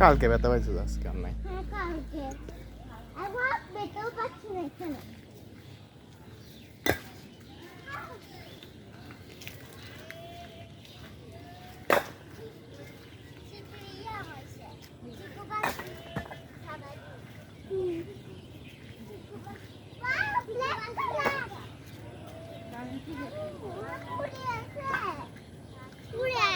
কালকে ব্যথা হয়েছে আজকে আর নাই। হ্যাঁ, উড়ে আছে উড়ে